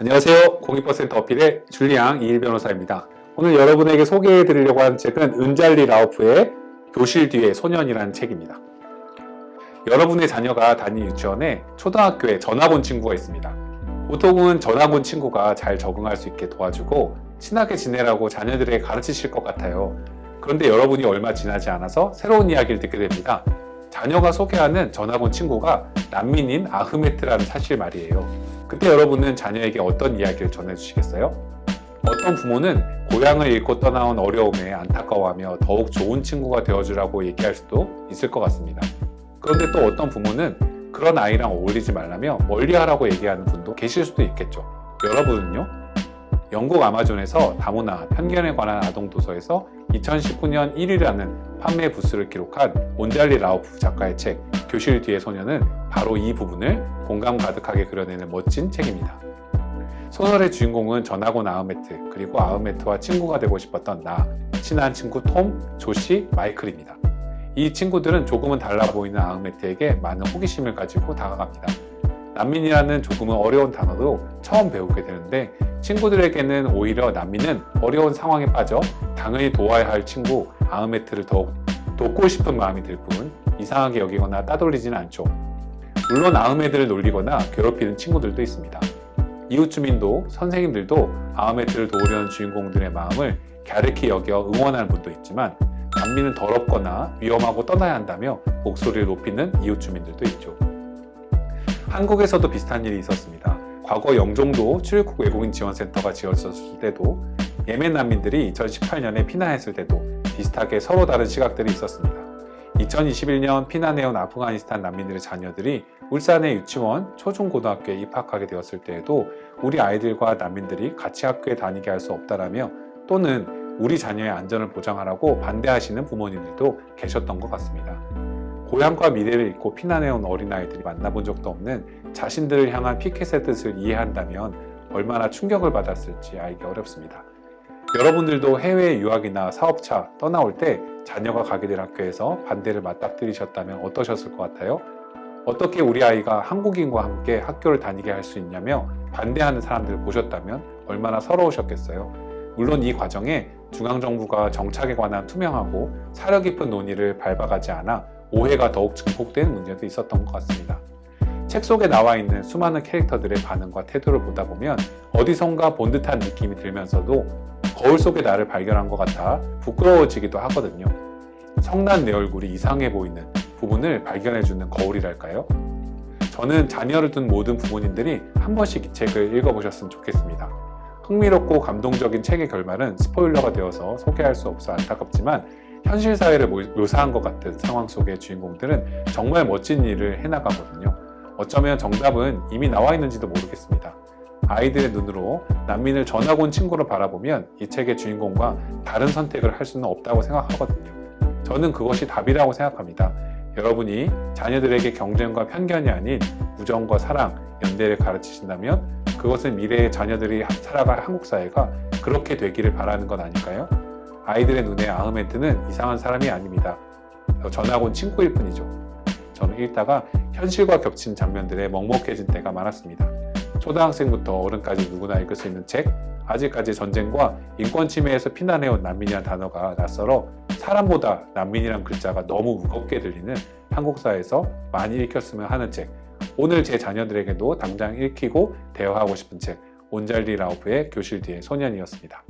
안녕하세요. 공익버센터 어필의 줄리앙 이일 변호사입니다. 오늘 여러분에게 소개해 드리려고 하는 책은 은잘리 라우프의 교실 뒤의 소년이라는 책입니다. 여러분의 자녀가 다니는 유치원에 초등학교에 전학 온 친구가 있습니다. 보통은 전학 온 친구가 잘 적응할 수 있게 도와주고 친하게 지내라고 자녀들에게 가르치실 것 같아요. 그런데 여러분이 얼마 지나지 않아서 새로운 이야기를 듣게 됩니다. 자녀가 소개하는 전학 온 친구가 난민인 아흐메트라는 사실 말이에요. 그때 여러분은 자녀에게 어떤 이야기를 전해주시겠어요? 어떤 부모는 고향을 잃고 떠나온 어려움에 안타까워하며 더욱 좋은 친구가 되어주라고 얘기할 수도 있을 것 같습니다. 그런데 또 어떤 부모는 그런 아이랑 어울리지 말라며 멀리 하라고 얘기하는 분도 계실 수도 있겠죠. 여러분은요? 영국 아마존에서 다문화, 편견에 관한 아동 도서에서 2019년 1위라는 판매 부수를 기록한 몬잘리 라우프 작가의 책 교실 뒤의 소녀는 바로 이 부분을 공감 가득하게 그려내는 멋진 책입니다. 소설의 주인공은 전학 온 아흐메트 그리고 아흐메트와 친구가 되고 싶었던 나 친한 친구 톰, 조시, 마이클입니다. 이 친구들은 조금은 달라 보이는 아흐메트에게 많은 호기심을 가지고 다가갑니다. 난민이라는 조금은 어려운 단어도 처음 배우게 되는데 친구들에게는 오히려 난민은 어려운 상황에 빠져 당연히 도와야 할 친구 아흐메트를 더욱 돕고 싶은 마음이 들 뿐 이상하게 여기거나 따돌리지는 않죠. 물론 아흐메트를 놀리거나 괴롭히는 친구들도 있습니다. 이웃 주민도 선생님들도 아흐메트를 도우려는 주인공들의 마음을 갸륵히 여겨 응원하는 분도 있지만 난민은 더럽거나 위험하고 떠나야 한다며 목소리를 높이는 이웃 주민들도 있죠. 한국에서도 비슷한 일이 있었습니다. 과거 영종도 출입국 외국인 지원센터가 지어졌을 때도 예멘 난민들이 2018년에 피난했을 때도 비슷하게 서로 다른 시각들이 있었습니다. 2021년 피난해온 아프가니스탄 난민들의 자녀들이 울산의 유치원 초중고등학교에 입학하게 되었을 때에도 우리 아이들과 난민들이 같이 학교에 다니게 할 수 없다라며 또는 우리 자녀의 안전을 보장하라고 반대하시는 부모님들도 계셨던 것 같습니다. 고향과 미래를 잃고 피난해온 어린아이들이 만나본 적도 없는 자신들을 향한 피켓의 뜻을 이해한다면 얼마나 충격을 받았을지 알기 어렵습니다. 여러분들도 해외 유학이나 사업차 떠나올 때 자녀가 가게 될 학교에서 반대를 맞닥뜨리셨다면 어떠셨을 것 같아요? 어떻게 우리 아이가 한국인과 함께 학교를 다니게 할 수 있냐며 반대하는 사람들을 보셨다면 얼마나 서러우셨겠어요? 물론 이 과정에 중앙정부가 정착에 관한 투명하고 사려 깊은 논의를 밟아가지 않아 오해가 더욱 증폭된 문제도 있었던 것 같습니다. 책 속에 나와 있는 수많은 캐릭터들의 반응과 태도를 보다 보면 어디선가 본 듯한 느낌이 들면서도 거울 속의 나를 발견한 것 같아 부끄러워지기도 하거든요. 성난 내 얼굴이 이상해 보이는 부분을 발견해주는 거울이랄까요? 저는 자녀를 둔 모든 부모님들이 한 번씩 이 책을 읽어보셨으면 좋겠습니다. 흥미롭고 감동적인 책의 결말은 스포일러가 되어서 소개할 수 없어 안타깝지만 현실 사회를 묘사한 것 같은 상황 속의 주인공들은 정말 멋진 일을 해나가거든요. 어쩌면 정답은 이미 나와 있는지도 모르겠습니다. 아이들의 눈으로 난민을 전학 온 친구로 바라보면 이 책의 주인공과 다른 선택을 할 수는 없다고 생각하거든요. 저는 그것이 답이라고 생각합니다. 여러분이 자녀들에게 경쟁과 편견이 아닌 우정과 사랑, 연대를 가르치신다면 그것은 미래의 자녀들이 살아갈 한국 사회가 그렇게 되기를 바라는 것 아닐까요? 아이들의 눈에 아흐메트는 이상한 사람이 아닙니다. 전학 온 친구일 뿐이죠. 저는 읽다가 현실과 겹친 장면들에 먹먹해진 때가 많았습니다. 초등학생부터 어른까지 누구나 읽을 수 있는 책, 아직까지 전쟁과 인권 침해에서 피난해온 난민이란 단어가 낯설어 사람보다 난민이란 글자가 너무 무겁게 들리는 한국 사회에서 많이 읽혔으면 하는 책. 오늘 제 자녀들에게도 당장 읽히고 대화하고 싶은 책, 온잘리 라우프의 교실 뒤의 소년이었습니다.